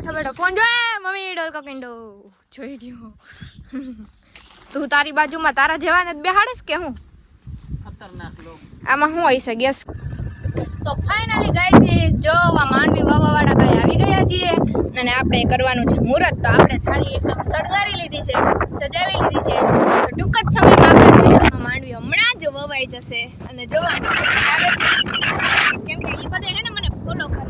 બેઠો બેઠો. ફોન જોયે મમ્મી ડોલકો કિંડો. જોઈ રહ્યો. તું તારી બાજુમાં તારા જેવાને જ બેહાડીશ કે હું? ખતરનાક લોક. આમાં શું હોય છે ગેસ તો ફાઇનલી ગાઈઝ જો આ માંડવી વાવાવાળા ભાઈ આવી ગયા છીએ અને આપણે કરવાનું છે મુહૂર્ત તો આપણે થાળી એકદમ સળગારી લીધી છે સજાવી લીધી છે. તો ટૂંક જ સમયમાં આપણે માંડવી હમણાં જ વવાઈ જશે અને જોવા મજા આવે છે. કેમ કે એ બધે હે ને મને ફોલો કરે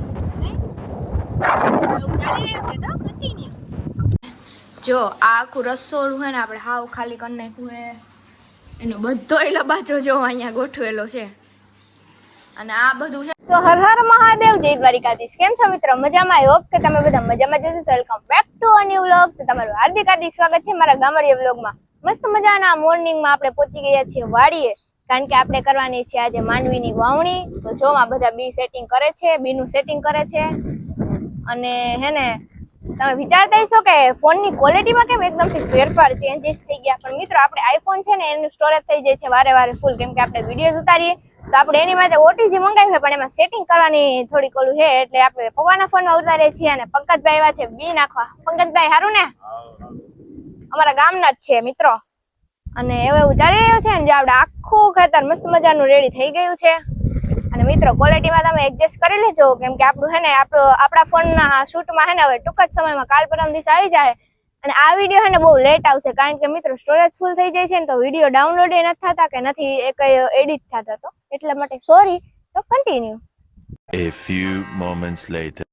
જો, આ આખું રસોડું હે ને આપણે હાવ ખાલી કરી નાખ્યું હે એનો બધો લબાચો જો અહીંયા ગોઠવેલો છે. અને આ બધું છે. સો હર હર મહાદેવ, જય દ્વારિકાધીશ. કેમ છો મિત્રો? મજામાં? આઈ હોપ કે તમે બધા મજામાં જશો welcome back to a new vlog તો તમારું હાર્દિક હાર્દિક સ્વાગત છે મારા ગામડિયા વ્લોગમાં મસ્ત મજાના મોર્નિંગમાં આપણે પહોંચી ગયા છીએ વાડીએ. કારણ કે આપણે કરવાની છે આજે માંડવીની વાવણી. તો જો આ બધા બી સેટિંગ કરે છે બીનું સેટિંગ કરે છે. અને હે ને, તમે વિચારતા હશો કે ફોનની ક્વોલિટીમાં કેમ એકદમથી ફેરફાર ચેન્જીસ થઈ ગયા? પણ મિત્રો, આપણે આઈફોન છે ને, એનું સ્ટોરેજ થઈ જાય છે વારે વારે ફૂલ કેમ કે આપણે વિડીયોઝ ઉતારીએ, તો આપણે એની માટે ઓટીજી મંગાવ્યું છે પણ એમાં સેટિંગ કરવાની થોડીક ઓલું છે, એટલે આપણે પપ્પાના ફોનમાં ઉતારીએ છીએ અને પંકજભાઈ એવા છે, બી નાખવા. પંકજભાઈ સારું ને? અમારા ગામના જ છે, મિત્રો. અને એવું ચાલી રહ્યું છે ને, જે આપણે આખું ખેતર મસ્ત મજાનું રેડી થઈ ગયું છે. અને મિત્રો ક્વોલિટીમાં તમે એડજસ્ટ કરી લેજો. કેમ કે આપણું હે ને આપણો આપણા ફોનના શૂટમાં હે ને હવે ટૂંક જ સમયમાં કાલ પરમ દિવસ આવી જાય અને આ વીડિયો હે ને બહુ લેટ આવશે કારણ કે મિત્રો સ્ટોરેજ ફૂલ થઈ જાય છે ને તો વીડિયો ડાઉનલોડ એ નથી થતા કે નથી એ કઈ એડિટ થતા તો. એટલા માટે સોરી તો continue A few moments later.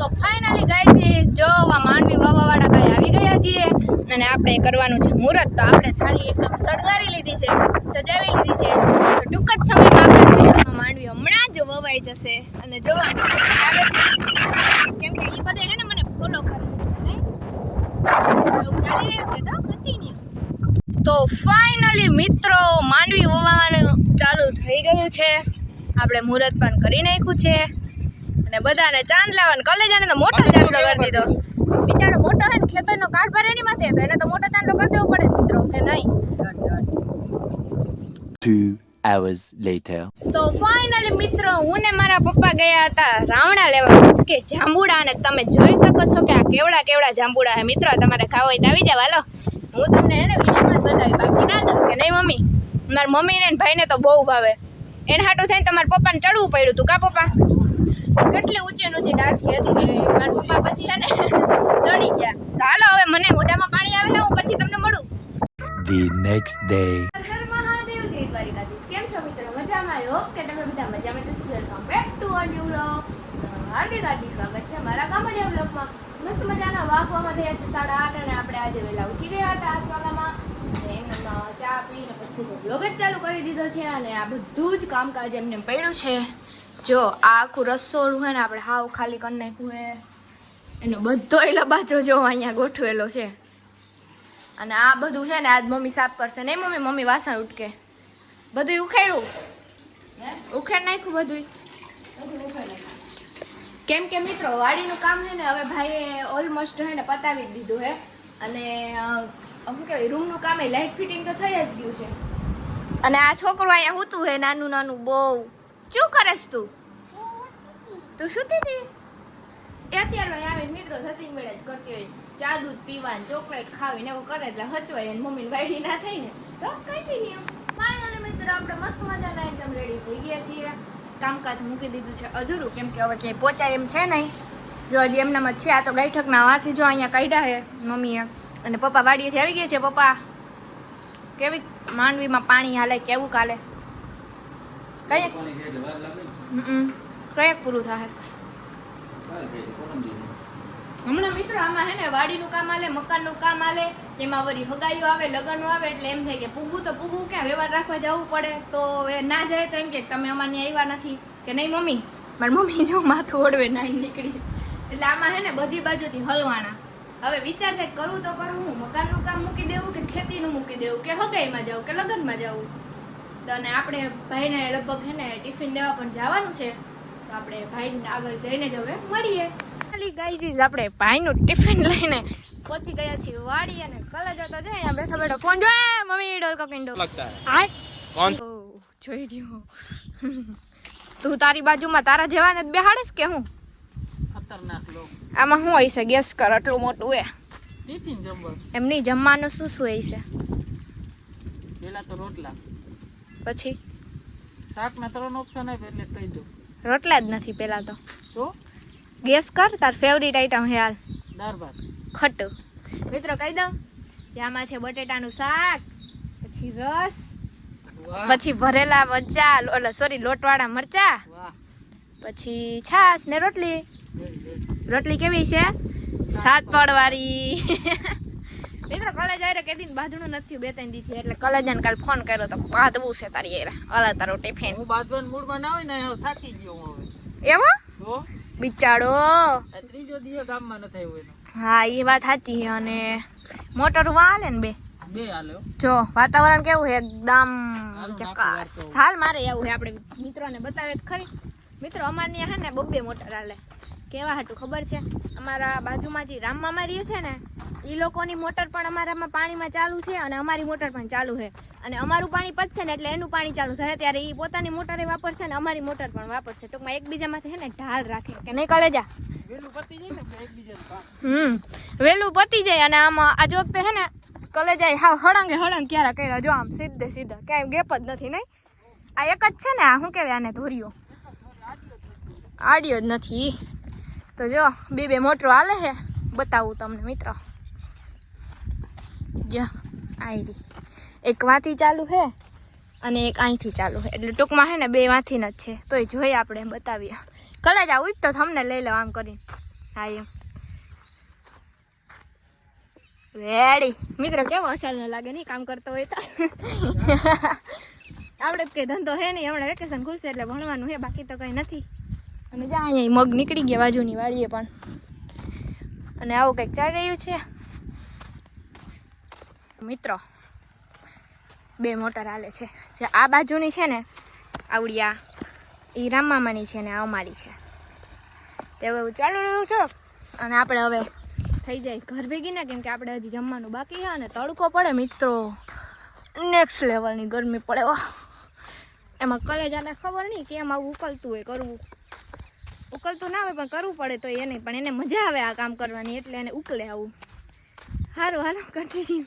તો ફાઇનલી ગાઈઝ જો માનવી માંડવી વાવાવાળા ભાઈ આવી ગયા છીએ અને આપણે કરવાનું છે મુહૂર્ત તો આપણે થાળી એકદમ સળગારી લીધી છે સજાવી લીધી છે. તો ટૂંક જ સમયમાં માંડવી વવાઈ જશે અને જોવા પછી મજા છે. કેમ કે એ બધે હે ને મને ફોલો કરે. છે એવું ચાલી રહ્યું છે તો કન્ટિન્યુ તો ફાઇનલી મિત્રો માંડવી વવાવાનું ચાલુ થઈ ગયું છે. આપણે મુહૂર્ત પણ કરી નાખ્યું છે. અને બધાને ચાંદ લાવવાનો કલેજાને તો મોટો ચાંદલો કરી દીધો. બિચારો મોટો હે ને ખેતરનો કારભાર એની માથે તો એને તો મોટો ચાંદલો કરી દેવો પડે મિત્રો કે નહીં? Hours later. તો ફાઇનલી મિત્રો હું ને મારા પપ્પા ગયા હતા રાવણા લેવા મીન્સ કે જાંબુડા અને તમે જોઈ શકો છો કે આ કેવડા કેવડા જાંબુડા હે મિત્રો તમારે ખાવો હોય તો આવી જાવ. હાલો હું તમને એને વિડીયોમાં જ બતાવી બાકી ના દઉં કે નહીં મમ્મી? મારી મમ્મીને ને ભાઈને તો બહુ ભાવે. એને હાટું થઈને તમારા પપ્પાને ચડવું પડ્યું હતું કા પપ્પા? કેટલી ઊંચી ઊંચી ડાળખી હતી મારા પપ્પા પછી હે ને ચડી ગયા. હાલો હવે મને મોઢામાં પાણી આવે હું પછી તમને મળું. The next day. દ્વારિકાધીશ કેમ છો મિત્રો? મજામાં? આવ્યો કે તમે બધા મજામાં જશો welcome back to a new vlog હાર્દિક હાર્દિક સ્વાગત છે મારા ગામડિયા વ્લોગમાં મસ્ત મજાના વાગવામાં થયા છે સાડા આઠ અને આપણે આજે વહેલા ઉઠી ગયા હતા આઠ વાગ્યામાં. અને એમનામાં ચા પીને પછી વ્લોગ જ ચાલુ કરી દીધો છે અને આ બધું જ કામકાજ એમને પડ્યું છે. જો, આ આખું રસોડું છે ને આપણે હાવ ખાલી કરી નાખ્યું છે એનો બધો લબાચો જો અહીંયા ગોઠવેલો છે. અને આ બધું છે ને આજ મમ્મી સાફ કરશે નહીં મમ્મી મમ્મી વાસણ ઉટકે. બધું ઉખેડું? ઉખેડ નાખ્યું બધું કેમ કે મિત્રો, વાડીનું કામ છે ને, હવે ભાઈએ ઓલમોસ્ટ હે ને પતાવી દીધું હે અને શું કહેવાય, રૂમનું કામ એ લાઇટ ફિટિંગ તો થઈ જ ગયું છે. અને આ છોકરો અહીંયા હોતું હે નાનું નાનું, બહુ. શું કરેશ તું? તું શું હતી? એ અત્યારે આવે મિત્રો થતી મેળે જ કરતી હોય. ચા, દૂધ પીવાનું, ચોકલેટ ખાવી ને એવું કરે એટલે હચવાય એને મમ્મીને વાયડી ના થઈ ને. તો કન્ટિન્યુ ફાઇનલી મિત્રો આપણે મસ્ત મજાના એકદમ રેડી થઈ ગયા છીએ. કામકાજ મૂકી દીધું છે અધૂરું કેમ કે હવે ક્યાંય પહોંચાય એમ છે નહીં. જો હજી એમનામાં છે આ તો ગાયઠકના વાથી જો અહીંયા કાઢ્યા છે મમ્મીએ. અને પપ્પા વાડીએથી આવી ગયા છે પપ્પા. કેવી માંડવીમાં પાણી હાલે કેવું કાલે? કઈ હમ પૂરું થાય હમણાં મિત્રો આમાં હે ને વાડીનું કામ હાલે મકાનનું કામ આલે એમાં વળી હગાઈઓ આવે, લગ્નો આવે એટલે એમ થાય કે પૂગું તો પૂગવું ક્યાં વ્યવહાર રાખવા જવું પડે? તો એ ના જાય તો એમ કે તમે અમારે આવ્યા નથી. કે નહીં મમ્મી? મારી મમ્મી જો માથું ઓળવે નાઈ નીકળી. એટલે આમાં હે ને બધી બાજુથી હલવાણા. હવે વિચાર થાય કરું તો કરું હું, મકાનનું કામ મૂકી દેવું કે ખેતીનું મૂકી દેવું? કે હગાઈમાં જાવું કે લગ્નમાં જવું? અને આપણે ભાઈને લગભગ હે ને ટિફિન દેવા પણ જવાનું છે. તો આપણે ભાઈને આગળ જઈને જ હવે મળીએ. ખાલી ગાઈઝીસ આપણે ભાઈનું ટિફિન લઈને પહોંચી ગયા છીએ વાડી અને કલા હતો છે અહીંયા બેઠા બેઠો ફોન જો મમ્મી ડોલ કકિન લગતા હાય. કોણ જોઈ રહ્યો. તું તારી બાજુમાં તારા જેવાને જ બેહાડીશ કે હું? ખતરનાક લોક. આમાં શું હોય છે? ગેસ કર આટલું મોટું એ. ટિફિન જમવા. એમની જમવાનું શું શું હોય છે? પેલા તો રોટલા. પછી? શાકના ત્રણ ઓપ્શન આવે એટલે કહી દઉં. રોટલા જ નથી પેલા તો. તો? ગેસ કર તાર ફેવરિટ આઈટમ હે હાલ. દાળ ભાત. ખટ્ટું મિત્રો કહી દઉં કે આમાં છે બટેટાનું શાક પછી રસ પછી ભરેલા મરચા એટલે સોરી લોટવાળા મરચા પછી છાશ ને રોટલી. રોટલી કેવી છે? સાત પડવાળી મિત્રો કોલેજ આરે કે દિન બાંધણું નથી બે ત્રણ દીથી. એટલે કોલેજને કાલ ફોન કર્યો તો બાંધવું છે તારી યાર અલા તારો ટિફિન હું બાંધવાના મૂડમાં ના હોય ને હવે થાકી ગયો હું હવે. એવો? બિચારો. ત્રીજો દિવસ ગામમાં ન થાય એનો. હા એ વાત સાચી છે. અને મોટર વાલે ને બે. બે હાલે જો વાતાવરણ કેવું છે? એકદમ ચકાસ. હાલ મારે આવું છે. આપણે મિત્રોને બતાવે ખરી. મિત્રો અમારે ત્યાં હે ને બબ્બે મોટર હાલે. કેવા હતું ખબર છે? અમારા બાજુમાં જે રામ મામા રહીએ છે ને એ લોકોની મોટર પણ અમારામાં પાણીમાં ચાલુ છે અને અમારી મોટર પણ ચાલુ છે. અને અમારું પાણી પચશે ને એટલે એનું પાણી ચાલુ થાય. ત્યારે એ પોતાની મોટરે વાપરશે ને અમારી મોટર પણ વાપરશે. ટૂંકમાં એકબીજામાંથી છે ને ઢાળ રાખે. કે નહીં કરે જા? વેલું ને એટલે હમ. વહેલું પતી જાય અને આમ આજ વખતે છે ને કલે જાય હા હળંગે હળંગ ક્યારે કર્યા. જો આમ સીધે સીધા. ક્યાંય ગેપ જ નથી નહીં? આ એક જ છે ને આ શું કહેવાય આને ધોર્યો આડ્યો જ નથી. તો જો, બે બે મોટરો હાલે છે. બતાવું તમને, મિત્રો. જો આયરી એક વાંથી ચાલુ છે અને એક અહીંથી ચાલુ છે. એટલે ટૂંકમાં છે ને, બે વાંથી જ છે. તોય જોઈએ આપણે બતાવીએ. કલેજ આવું તો તમને લઈ લો આમ કરીને. હા, એમ. રેડી મિત્રો કેવો અસલ લાગે નહીં કામ કરતો હોય તો? આપણે તો કઈ ધંધો હે નહીં. હમણાં વેકેશન ખુલશે એટલે ભણવાનું છે, બાકી તો કંઈ નથી. અને જા અહીંયા મગ નીકળી ગયા, બાજુની વાડીએ પણ. અને આવું કંઈક ચાલી રહ્યું છે. મિત્રો, બે મોટર હાલે છે. જે આ બાજુની છે ને, આવડિયા એ રામમામાની છે ને, આ અમારી છે. તેવું ચાલુ રહ્યું છે. અને આપણે હવે થઈ જાય ઘર ભેગી ને કેમ કે આપણે હજી જમવાનું બાકી છે અને તડકો પડે મિત્રો. નેક્સ્ટ લેવલની ગરમી પડે એમાં કલેજ આને ખબર નહીં કે એમ આવું ઉકલતું હોય કરવું. ઉકલતું ના હોય, પણ કરવું પડે તો એ નહીં. પણ એને મજા આવે આ કામ કરવાની, એટલે એને ઉકલે આવું. સારું હાલો કન્ટિન્યુ